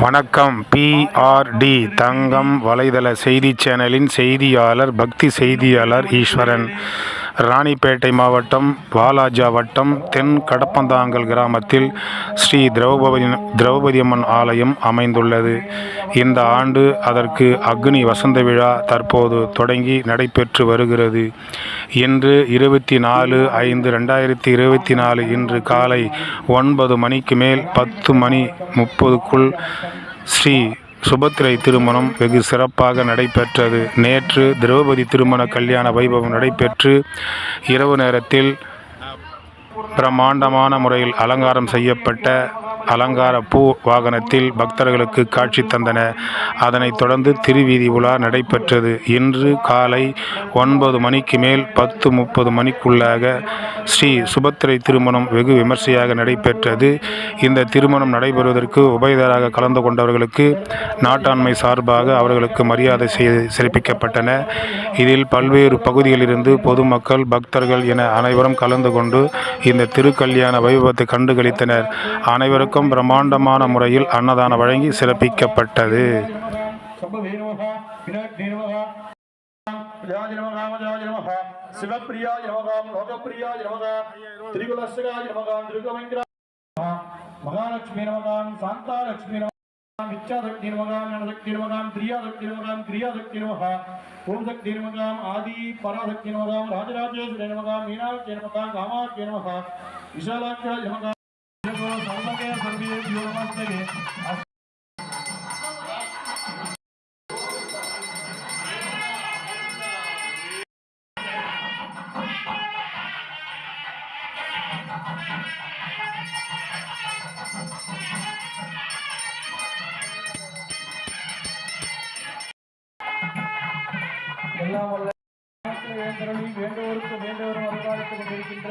வணக்கம். பிஆர்டி தங்கம் வலைதள செய்தி சேனலின் செய்தியாளர் பக்தி செய்தியாளர் ஈஸ்வரன். ராணிப்பேட்டை மாவட்டம் வாலாஜா வட்டம் தென் கடப்பந்தாங்கல் கிராமத்தில் ஸ்ரீ திரௌபதி திரௌபதி அம்மன் ஆலயம் அமைந்துள்ளது. இந்த ஆண்டு அதற்கு அக்னி வசந்த விழா தற்போது தொடங்கி நடைபெற்று வருகிறது. இன்று இருபத்தி நாலு ஐந்து ரெண்டாயிரத்தி இருபத்தி நாலு இன்று காலை ஒன்பது மணிக்கு மேல் பத்து மணி முப்பதுக்குள் ஸ்ரீ சுபத்திரை திருமணம் வெகு சிறப்பாக நடைபெற்றது. நேற்று திரௌபதி திருமண கல்யாண வைபவம் நடைபெற்று இரவு நேரத்தில் பிரம்மாண்டமான முறையில் அலங்காரம் செய்யப்பட்ட அலங்கார பூ வாகனத்தில் பக்தர்களுக்கு காட்சி தந்தன. அதனைத் தொடர்ந்து திருவீதி உலா நடைபெற்றது. இன்று காலை ஒன்பது மணிக்கு மேல் பத்து முப்பது மணிக்குள்ளாக ஸ்ரீ சுபத்திரை திருமணம் வெகு விமர்சையாக நடைபெற்றது. இந்த திருமணம் நடைபெறுவதற்கு உபயதராக கலந்து கொண்டவர்களுக்கு நாட்டாண்மை சார்பாக அவர்களுக்கு மரியாதை செய்து சிறப்பிக்கப்பட்டன இதில் பல்வேறு பகுதிகளிலிருந்து பொதுமக்கள் பக்தர்கள் என அனைவரும் கலந்து கொண்டு இந்த திருக்கல்யாண வைபவத்தை கண்டுகளித்தனர். அனைவருக்கும் பிரம்மாண்டமான முறையில் அன்னதானம் வழங்கி சிறப்பிக்கப்பட்டது மகாலட்சுமி நமகாம் சாந்தாலட்சுமி நமகாம் விச்சாசக்தி நமகாம் ஞானசக்தி நமகாம் கிரியாசக்தி நமகாம் கிரியாசக்தி நமக ஓம் சக்தி நமகாம் ஆதி பராசக்தி நமகாம் ராஜராஜேஸ்வரி நமகாம் மீனாட்சி நமகாம் காமாட்சி நமக விஷாலாட்சாய நமகாம் சர்வகே சர்வேபியோ நமஸ்தே எல்லாம் வல்ல வேண்டவரும் அருகாலித்துக் கொண்டிருக்கின்ற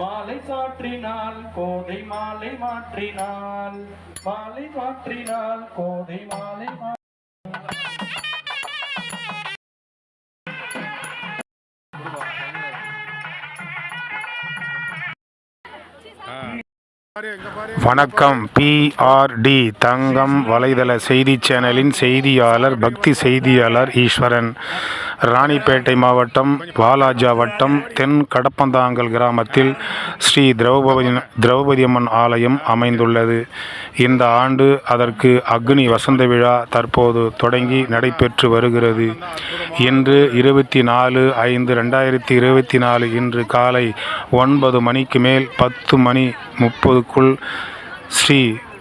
மாலை சாற்றினால் கோதை மாலை மாற்றினால் மாலை மாற்றினால் கோதை மாலை வணக்கம். பிஆர்டி தங்கம் வலைதள செய்தி சேனலின் செய்தியாளர் பக்தி செய்தியாளர் ஈஸ்வரன். ராணிப்பேட்டை மாவட்டம் வாலாஜா வட்டம் தென் கடப்பந்தாங்கல் கிராமத்தில் ஸ்ரீ திரௌபதி திரௌபதி அம்மன் ஆலயம் அமைந்துள்ளது. இந்த ஆண்டு அதற்கு அக்னி வசந்த விழா தற்போது தொடங்கி நடைபெற்று வருகிறது. இன்று இருபத்தி நாலு ஐந்து ரெண்டாயிரத்தி இருபத்தி நாலு இன்று காலை ஒன்பது மணிக்கு மேல் பத்து மணி முப்பதுக்குள் ஸ்ரீ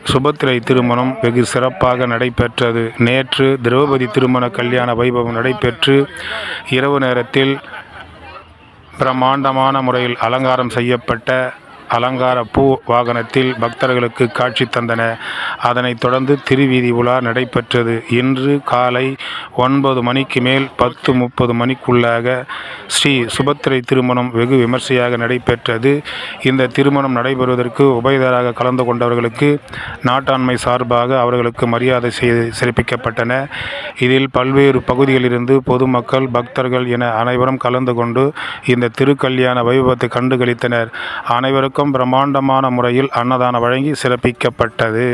சுபத்திரை திருமணம் வெகு சிறப்பாக நடைபெற்றது. நேற்று திரௌபதி திருமண கல்யாண வைபவம் நடைபெற்று இரவு நேரத்தில் பிரம்மாண்டமான முறையில் அலங்காரம் செய்யப்பட்ட அலங்கார பூ வாகனத்தில் பக்தர்களுக்கு காட்சி தந்தன. அதனைத் தொடர்ந்து திருவீதி உலா நடைபெற்றது. இன்று காலை ஒன்பது மணிக்கு மேல் பத்து முப்பது மணிக்குள்ளாக ஸ்ரீ சுபத்திரை திருமணம் வெகு விமர்சையாக நடைபெற்றது. இந்த திருமணம் நடைபெறுவதற்கு உபயதராக கலந்து கொண்டவர்களுக்கு நாட்டாண்மை சார்பாக அவர்களுக்கு மரியாதை செய்து சிறப்பிக்கப்பட்டன இதில் பல்வேறு பகுதிகளிலிருந்து பொதுமக்கள் பக்தர்கள் என அனைவரும் கலந்து கொண்டு இந்த திருக்கல்யாண வைபவத்தை கண்டுகளித்தனர். அனைவருக்கும் அனைவருக்கும் பிரம்மாண்டமான முறையில் அன்னதானம் வழங்கி சிறப்பிக்கப்பட்டது.